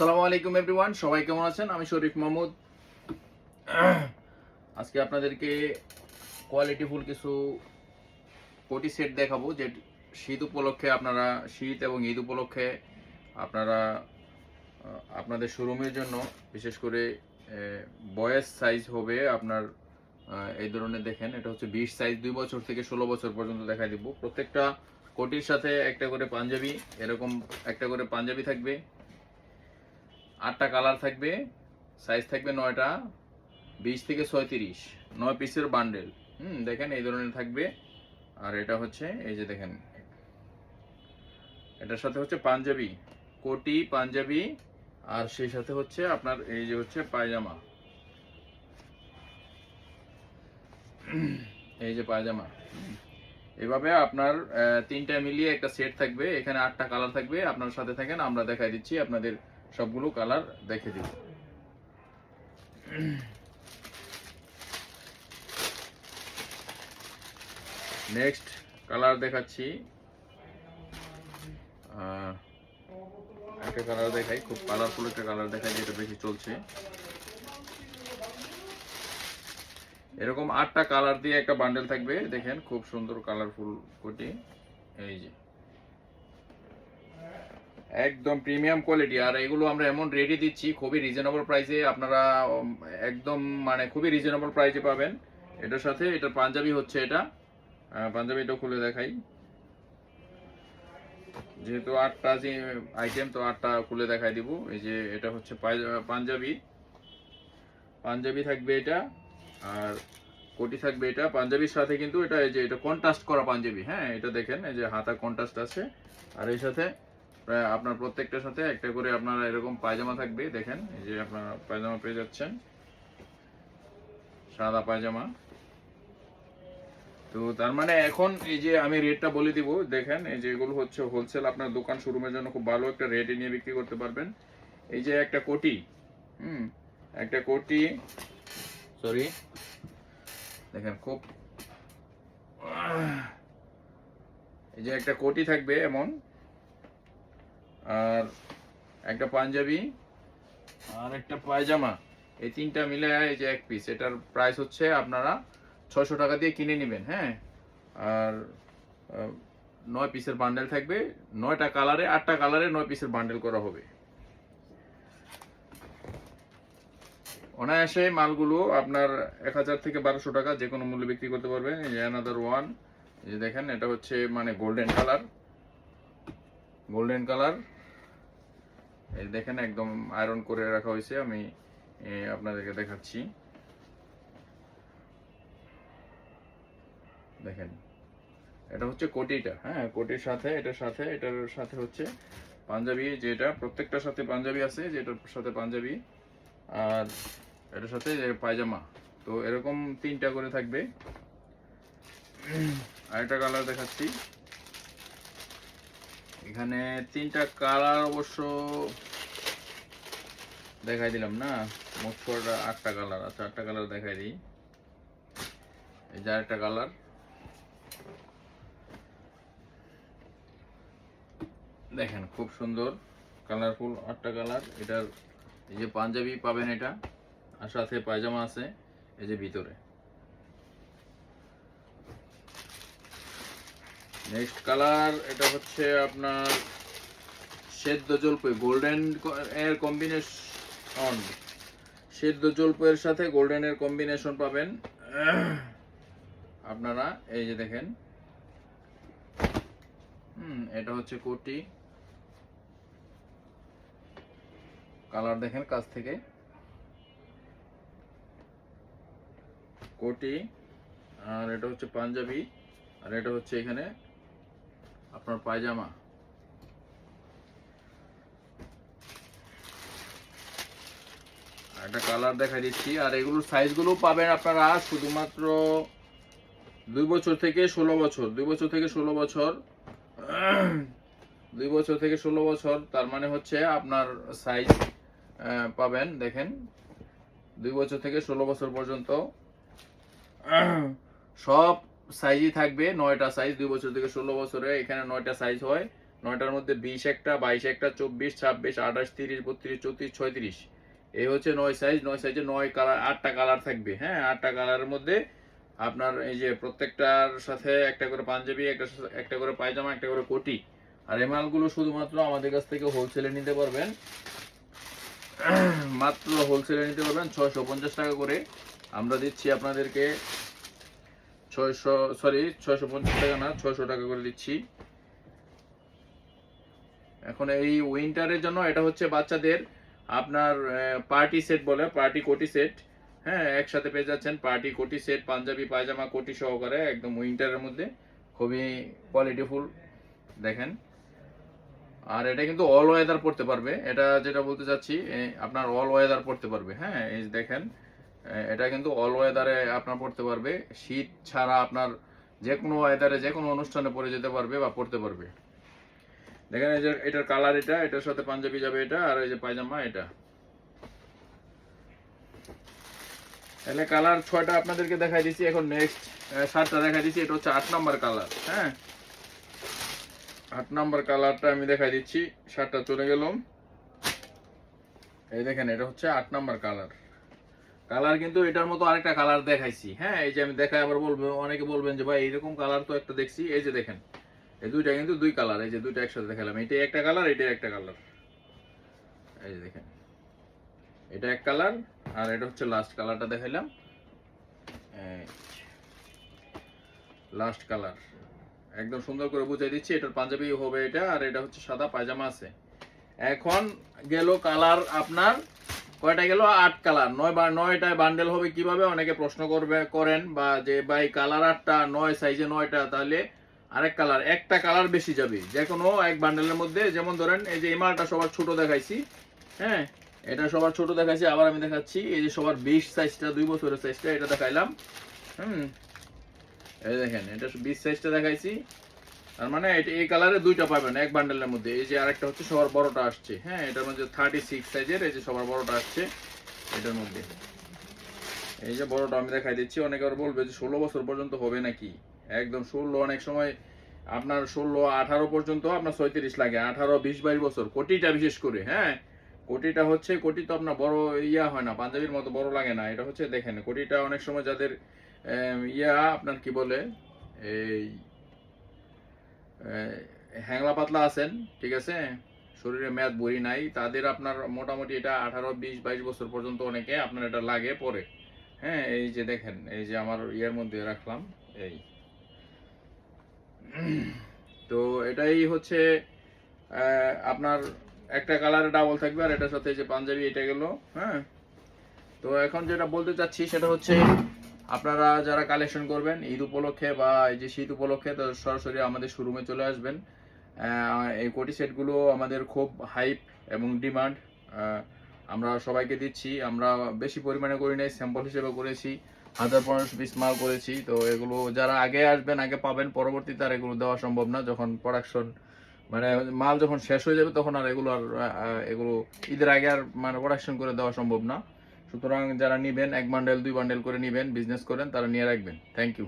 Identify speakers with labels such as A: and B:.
A: আসসালামু আলাইকুম এভরিওয়ান সবাই কেমন আছেন? আমি শরীফ মাহমুদ। আজকে আপনাদেরকে কোয়ালিটিফুল কিছু কোটি সেট দেখাবো, যে শীত উপলক্ষে আপনারা, শীত এবং ঈদ উপলক্ষে আপনারা আপনাদের শোরুমের জন্য, বিশেষ করে বয়েস সাইজ হবে আপনার এই ধরনের দেখেন, এটা হচ্ছে বিশ সাইজ দুই বছর থেকে ষোলো বছর পর্যন্ত দেখাই দিব। প্রত্যেকটা কোটির সাথে একটা করে পাঞ্জাবি, এরকম একটা করে পাঞ্জাবি থাকবে। আটটা কালার থাকবে সাইজ থাকবে নয়টা, বিশ থেকে ছয়ত্রিশ, নয় পিসের বান্ডেল হুম, দেখেন এই ধরনের থাকবে। আর এটা হচ্ছে, এই যে দেখেন, এটার সাথে হচ্ছে পাঞ্জাবি, কোটি পাঞ্জাবি, আর সেই সাথে হচ্ছে আপনার এই যে হচ্ছে পায়জামা। এই যে পায়জামা। এভাবে আপনার তিনটা মিলিয়ে একটা সেট থাকবে, এখানে আটটা কালার থাকবে। আপনার সাথে থাকেন, আমরা দেখাই দিচ্ছি আপনাদের সবগুলো কালার দেখে দিব নেক্সট কালার দেখাচ্ছি। একটা কালার দেখাই, খুব কালারফুল একটা কালার দেখাই যেটা বেশি চলছে। এরকম আটটা কালার দিয়ে একটা বান্ডেল থাকবে, দেখেন খুব সুন্দর কালারফুল কোটি এই যে। একদম প্রিমিয়াম কোয়ালিটি আর এগুলো আমরা এমন রেডি দিচ্ছি, খুবই রিজনেবল প্রাইসে আপনারা একদম মানে খুবই রিজনেবল প্রাইসে পাবেন। এটার সাথে, এটা পাঞ্জাবি হচ্ছে এটা। পাঞ্জাবিটা খুলে দেখাই। যেহেতু আটটা যে আইটেম তো আটটা খুলে দেখাই দিব। এই যে এটা হচ্ছে পাঞ্জাবি। পাঞ্জাবি থাকবে এটা, আর কোটি থাকবে এটা। পাঞ্জাবির সাথে কিন্তু এটা, এই যে এটা কন্ট্রাস্ট করা পাঞ্জাবি। হ্যাঁ এটা দেখেন, এই যে হাতা কন্ট্রাস্ট আছে। আর এর সাথে প্রায় আপনার প্রত্যেকটার সাথে একটা করে আপনার এরকম পায়জামা থাকবে, দেখেন, এই যে আপনার পায়জামা পেয়ে যাচ্ছেন। সাদা পায়জামা। তো তার মানে এখন এই যে আমি রেটটা বলে দিব, দেখেন, এই যে এগুলো হচ্ছে হোলসেল আপনার দোকান শোরুমের জন্য খুব ভালো একটা রেটে নিয়ে বিক্রি করতে পারবেন। এই যে একটা কোটি, হুম, একটা কোটি সরি দেখেন খুব এই যে একটা কোটি থাকবে এমন। আর একটা পাঞ্জাবি আর একটা পায়জামা। এই তিনটা মিলে এই যে এক পিস এটার প্রাইস হচ্ছে আপনারা ছশো টাকা দিয়ে কিনে নেবেন হ্যাঁ? আর নয় পিসের বান্ডেল থাকবে, নয়টা কালারে আটটা কালারে নয় পিসের বান্ডেল করা হবে। অনায়াসে মালগুলো আপনার এক হাজার থেকে বারোশো টাকা যে কোনো মূল্যে বিক্রি করতে পারবেন। এই যে অ্যানাদার ওয়ান এই যে দেখেন, এটা হচ্ছে মানে গোল্ডেন কালার গোল্ডেন কালার এই দেখেন একদম আয়রন করে রাখা হয়েছে, আমি আপনাদেরকে দেখাচ্ছি। দেখেন, এটা হচ্ছে কোটিটা হ্যাঁ কোটির সাথে, এটার সাথে এটার সাথে হচ্ছে পাঞ্জাবি, যেটা প্রত্যেকটার সাথে পাঞ্জাবি আছে, যেটার সাথে পাঞ্জাবি, আর এটার সাথে পায়জামা। তো এরকম তিনটা করে থাকবে। আরেকটা কালার দেখাচ্ছি। এখানে তিনটা কালার অবশ্য দেখাই দিলাম না। মোট আটটা কালার আচ্ছা আটটা কালার দেখাই দিই। এই যে আরেকটা কালার। দেখেন, খুব সুন্দর কালারফুল আটটা কালার। এটার এই যে পাঞ্জাবি পাবেন এটা। আর সাথে পায়জামা আছে, এই যে ভিতরে। নেক্সট কালার এটা হচ্ছে আপনার সেদ্ধ জলপাই গোল্ডেন এর কম্বিনেশন সেদ্ধ জলপাইয়ের সাথে গোল্ডেন এর কম্বিনেশন পাবেন। আপনারা, এই যে দেখেন। হুম, এটা হচ্ছে কোটি। কালার দেখেন কাছ থেকে। কোটি, আর এটা হচ্ছে পাঞ্জাবি, আর এটা হচ্ছে এখানে আপনার পায়জামা। একটা কালার দেখা দিচ্ছি, আর এগুলোর সাইজগুলো পাবেন আপনারা শুধুমাত্র দুই বছর থেকে ষোলো বছর, দুই বছর থেকে ষোলো বছর, দুই বছর থেকে ষোলো বছর, তার মানে হচ্ছে আপনার সাইজ পাবেন, দেখেন, দুই বছর থেকে ষোলো বছর পর্যন্ত, সব সাইজই থাকবে নয়টা সাইজ দুই বছর থেকে ষোলো বছরে এখানে নয়টা সাইজ হয়। নয়টার মধ্যে বিশ একটা, বাইশ একটা, চব্বিশ, ছাব্বিশ, আঠাশ, তিরিশ, বত্রিশ, চৌত্রিশ, ছয়ত্রিশ। এই হচ্ছে নয় সাইজ নয় সাইজে নয় কালার আটটা কালার থাকবে হ্যাঁ? আটটা কালারের মধ্যে আপনার এই যে প্রত্যেকটার সাথে একটা করে পাঞ্জাবি, একটা একটা করে পায়জামা, একটা করে কোটি। আর এই মালগুলো শুধুমাত্র আমাদের কাছ থেকে হোলসেলে নিতে পারবেন। মাত্র হোলসেলে নিতে পারবেন ছয়শো পঞ্চাশ টাকা করে। আমরা দিচ্ছি আপনাদেরকে ছয়শো সরি ছয়শো পঞ্চাশ টাকা ছয়শো টাকা করে দিচ্ছি। এখন এই উইন্টারের জন্য বাচ্চাদের আপনার পার্টি সেট বলে পার্টি কোটি সেট হ্যাঁ একসাথে পেয়ে যাচ্ছেন পার্টি কোটি সেট পাঞ্জাবি, পায়জামা, কোটি সহকারে একদম উইন্টারের মধ্যে। খুবই কোয়ালিটিফুল দেখেন। আর এটা কিন্তু অল ওয়েদার পড়তে পারবে। এটা যেটা বলতে চাচ্ছি আপনার অল ওয়েদার পড়তে পারবে। হ্যাঁ এই দেখেন এটা কিন্তু অল ওয়েদারে আপনার পড়তে পারবে। শীত ছাড়া আপনার যে কোনো ওয়েদারে যে কোনো অনুষ্ঠানে পরে যেতে পারবে বা পড়তে পারবে। দেখেন এই যে এটার কালার এটা, এটার সাথে পাঞ্জাবি যাবে এটা, আর এই যে পায়জামা এটা। তাহলে কালার ছয়টা আপনাদেরকে দেখাই দিছি, এখন নেক্সট সাতটা দেখাই দিছি, এটা হচ্ছে আট নাম্বার কালার হ্যাঁ? আট নাম্বার কালারটা আমি দেখাই দিচ্ছি, সাতটা চলে গেলাম এই দেখেন, এটা হচ্ছে আট নাম্বার কালার কালার কিন্তু এটার মতো আরেকটা কালার দেখাইছি। হ্যাঁ এই যে আমি দেখাই, আবার বলব, অনেকে বলবেন যে, ভাই এইরকম কালার তো একটা দেখছি। এই যে দেখেন, এই দুইটা কিন্তু দুই কালার এই যে দুইটা একসাথে দেখালাম। এটাই একটা কালার এটাই একটা কালার এই যে দেখেন, এটা এক কালার আর এটা হচ্ছে লাস্ট কালারটা দেখাইলাম। লাস্ট কালার একদম সুন্দর করে বুঝাই দিচ্ছি, এটার পাঞ্জাবি হবে এটা, আর এটা হচ্ছে সাদা পায়জামা আছে। এখন গেল কালার আপনার কয়টা গেল? আট কালার। নয় বা নয়টায় বান্ডেল হবে কীভাবে? অনেকে প্রশ্ন করবে, করেন বা যে ভাই কালার আটটা, নয় সাইজে নয়টা, তাহলে আরেক কালার। একটা কালার বেশি যাবে। যে কোনো এক বান্ডেলের মধ্যে, যেমন ধরেন এই যে মালটা সবার ছোট দেখাইছি হ্যাঁ? এটা সবার ছোট দেখাইছি, আবার আমি দেখাচ্ছি, এই যে সবার বিশ সাইজটা দুই বছরের সাইজটা এটা দেখাইলাম, হুম? এই দেখেন, এটা বিশ সাইজটা দেখাইছি তার মানে এই কালারে দুইটা পাবেন, এক বান্ডেলের মধ্যে। এই যে আরেকটা হচ্ছে সবার বড়টা আসছে হ্যাঁ? এটার মধ্যে থার্টি সিক্স সাইজের এই যে সবার বড়টা আসছে, এটার মধ্যে। এই যে বড়টা আমি দেখাই দিচ্ছি, অনেকে আবার বলবে যে ষোলো বছর পর্যন্ত হবে নাকি? একদম ষোলো, অনেক সময় আপনার ষোলো, আঠারো পর্যন্ত আপনার ছয়ত্রিশ লাগে, আঠারো, বিশ, বাইশ বছর। কোটিটা বিশেষ করে হ্যাঁ? কোটিটা হচ্ছে, কোটি তো আপনার বড় ইয়া হয় না, পাঞ্জাবির মতো বড় লাগে না, এটা হচ্ছে দেখেন, কোটিটা অনেক সময় যাদের ইয়া, আপনার কি বলে, এই হ্যাংলা পাতলা আছেন, ঠিক আছে? শরীরে মেয়াদ বই নাই। তাদের আপনার মোটামুটি এটা আঠারো, বিশ, বাইশ বছর পর্যন্ত অনেকে আপনার এটা লাগে পরে। হ্যাঁ এই যে দেখেন, এই যে আমার ইয়ের মধ্যে রাখলাম, এই। তো এটাই হচ্ছে আপনার একটা কালার ডাবল থাকবে আর এটার সাথে যে পাঞ্জাবি এটা গেল হ্যাঁ? তো এখন যেটা বলতে চাচ্ছি সেটা হচ্ছে আপনারা যারা কালেকশন করবেন, ঈদ উপলক্ষে বা এই যে শীত উপলক্ষে, তো সরাসরি আমাদের শোরুমে চলে আসবেন। এই কোটি সেটগুলো আমাদের খুব হাইপ এবং ডিমান্ড আমরা সবাইকে দিচ্ছি। আমরা বেশি পরিমাণে করি নাই স্যাম্পল হিসেবে করেছি। হাজার পনেরোশো পিস মাল করেছি। তো এগুলো যারা আগে আসবেন, আগে পাবেন, পরবর্তীতে আর এগুলো দেওয়া সম্ভব না। যখন প্রোডাকশন মানে মাল যখন শেষ হয়ে যাবে, তখন আর এগুলো আর এগুলো ঈদের আগে আর মানে প্রোডাকশন করে দেওয়া সম্ভব না। সুতরাং যারা নিবেন, এক বান্ডেল দুই বান্ডেল করে নিবেন বিজনেস করেন, তারা নিয়ে রাখবেন। Thank you